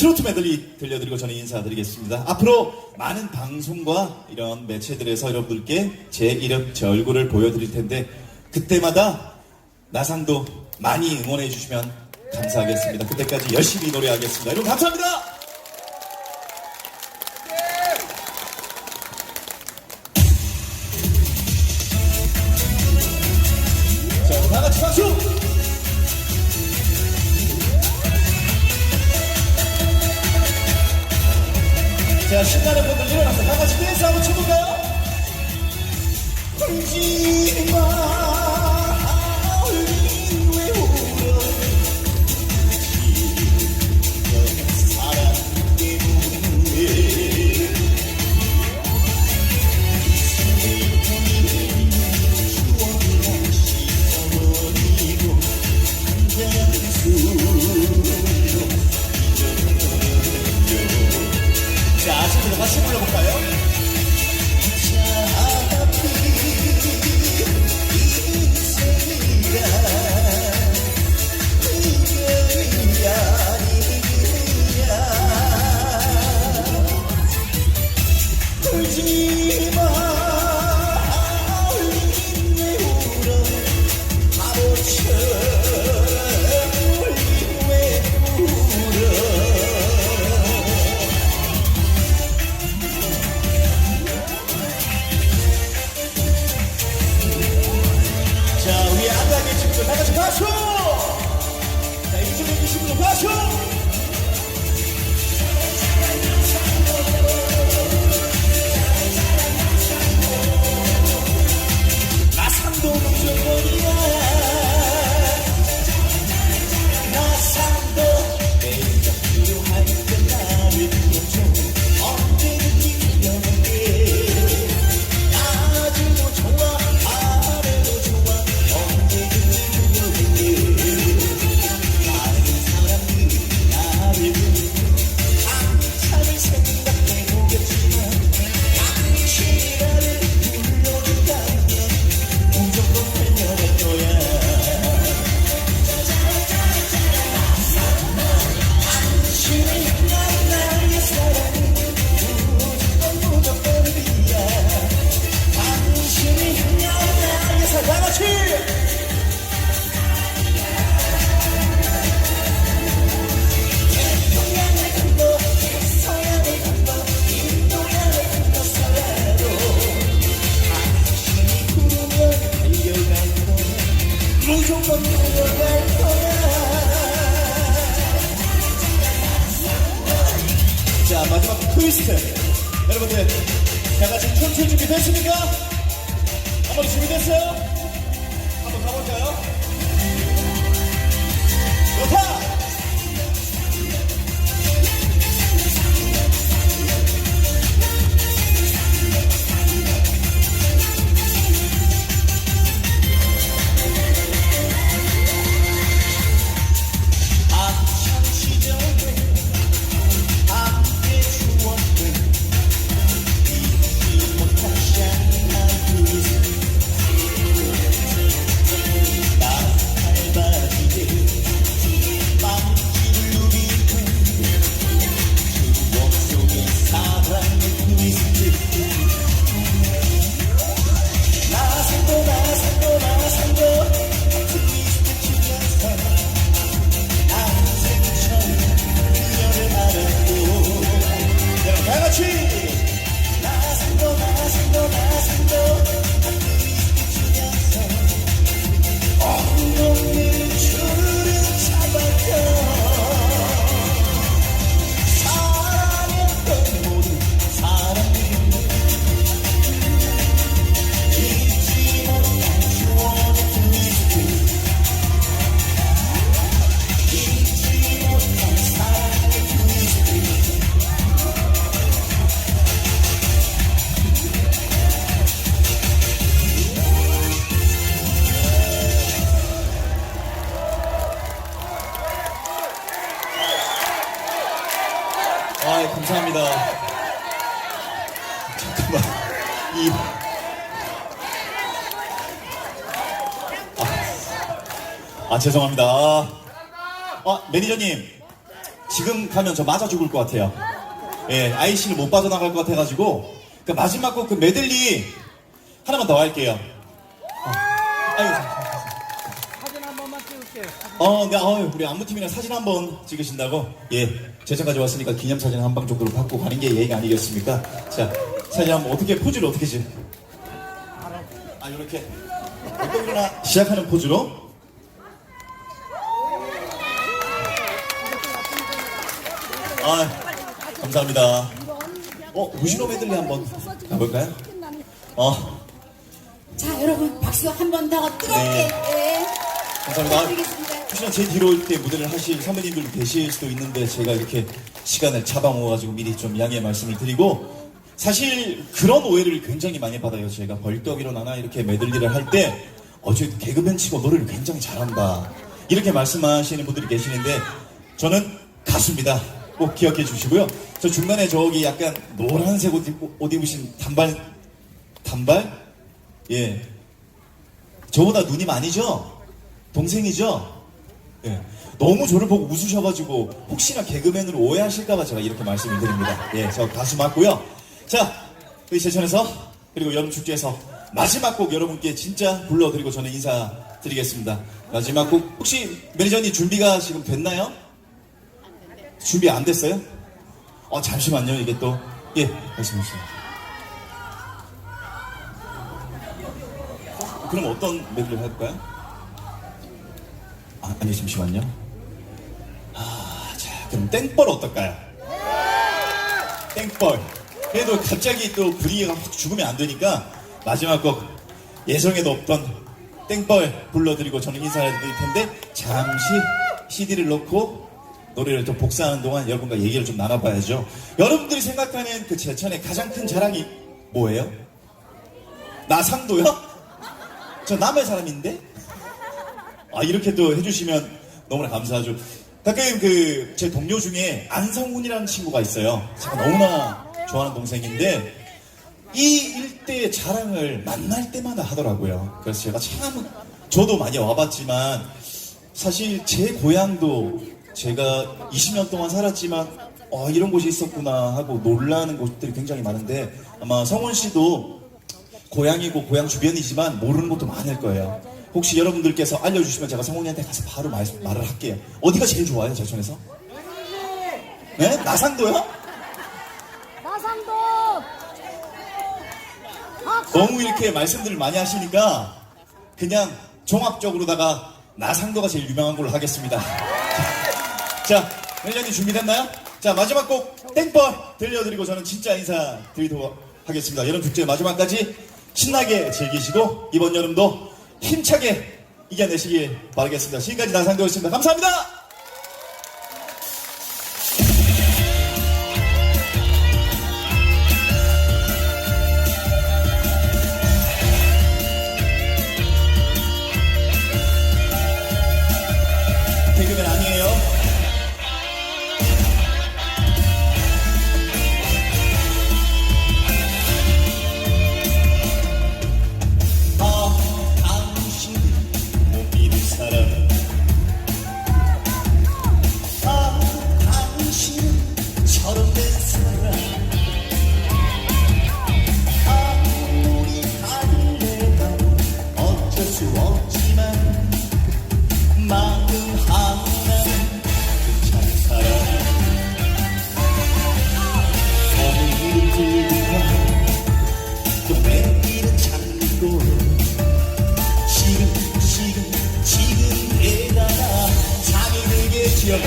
트로트 메들리 들려드리고 저는 인사드리겠습니다. 앞으로 많은 방송과 이런 매체들에서 여러분들께 제 이름, 제 얼굴을 보여드릴 텐데 그때마다 나상도 많이 응원해 주시면 감사하겠습니다. 그때까지 열심히 노래하겠습니다. 여러분 감사합니다. 트위스트. 여러분들, 다 같이 춤출 준비 됐습니까? 한번 준비됐어요? 아 죄송합니다. 아 매니저님 지금 가면 저 맞아 죽을 것 같아요. 예, 아이씨는 못 빠져나갈 것 같아가지고 그러니까 그 마지막 곡 그 메들리 하나만 더 할게요. 아, 유 사진 한 번만 찍을게요. 어, 네, 어, 우리 안무팀이랑 사진 한 번 찍으신다고? 예, 제작까지 왔으니까 기념사진 한 방 정도로 받고 가는 게 예의가 아니겠습니까? 자, 사진 한번 어떻게 포즈를 어떻게 지? 아, 이렇게 어떤 일나 시작하는 포즈로 아, 감사합니다. 어, 무신호 메들리 한번 가볼까요? 어, 자, 여러분 박수 한 번 더 뜨겁게. 네. 예. 감사합니다. 부탁드리겠습니다. 혹시나 제 뒤로 이렇게 무대를 하실 선배님들 계실 수도 있는데 제가 이렇게 시간을 잡아먹어가지고 미리 좀 양해 말씀을 드리고 사실 그런 오해를 굉장히 많이 받아요. 제가 벌떡 일어나나 이렇게 메들리를 할 때 어저 개그맨 치고 노래를 굉장히 잘한다 이렇게 말씀하시는 분들이 계시는데 저는 가수입니다. 꼭 기억해 주시고요. 저 중간에 저기 약간 노란색 옷, 옷 입으신 단발 단발 예 저보다 누님 아니죠? 동생이죠? 예. 너무 저를 보고 웃으셔가지고 혹시나 개그맨으로 오해하실까봐 제가 이렇게 말씀을 드립니다. 예, 저 가수 맞고요. 자, 우리 제천에서 그리고 여름 축제에서 마지막 곡 여러분께 진짜 불러드리고 저는 인사드리겠습니다. 마지막 곡 혹시 매니저님 준비가 지금 됐나요? 준비 안 됐어요? 어 잠시만요. 이게 또 예, 말씀해 주세요. 그럼 어떤 메들리 할까요? 아, 아니 잠시만요. 아, 자, 그럼 땡벌 어떨까요? 땡벌. 그래도 갑자기 또 분위기가 확 죽으면 안 되니까 마지막 곡 예정에도 없던 땡벌 불러드리고 저는 인사를 드릴 텐데 잠시 CD를 넣고 노래를 좀 복사하는 동안 여러분과 얘기를 좀 나눠봐야죠. 여러분들이 생각하는 그 제천의 가장 큰 자랑이 뭐예요? 나상도요? 저 남의 사람인데? 아, 이렇게 또 해주시면 너무나 감사하죠. 가끔 그, 제 동료 중에 안성훈이라는 친구가 있어요. 제가 너무나 좋아하는 동생인데, 이 일대의 자랑을 만날 때마다 하더라고요. 그래서 제가 참, 저도 많이 와봤지만, 사실 제 고향도 제가 20년 동안 살았지만, 어, 이런 곳이 있었구나 하고 놀라는 곳들이 굉장히 많은데, 아마 성훈 씨도 고향이고 고향 주변이지만 모르는 것도 많을 거예요. 혹시 여러분들께서 알려주시면 제가 성훈이한테 가서 바로 말, 말을 할게요. 어디가 제일 좋아요, 제천에서? 네? 나상도요? 나상도 너무 이렇게 말씀들을 많이 하시니까 그냥 종합적으로다가 나상도가 제일 유명한 걸로 하겠습니다. 자, 멜련이 준비됐나요? 자, 마지막 곡 땡벌 들려드리고 저는 진짜 인사 드리도록 하겠습니다. 여름 축제 마지막까지 신나게 즐기시고 이번 여름도 힘차게 이겨내시길 바라겠습니다. 지금까지 나상도였습니다. 감사합니다. 들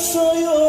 yaşayan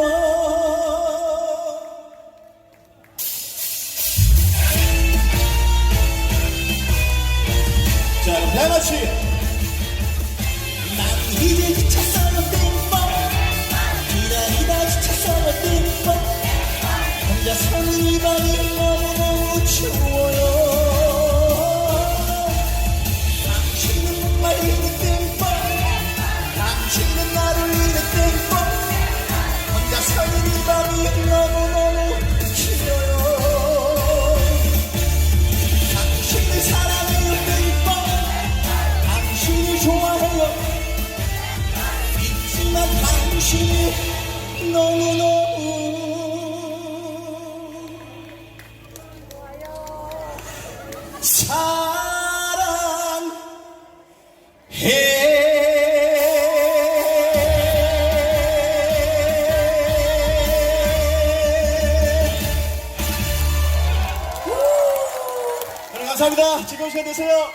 감사합니다. 즐거운 시간 되세요.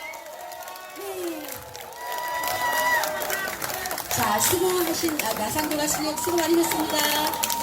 자, 수고하신, 아, 나상도가 수고, 수고 많이 했습니다.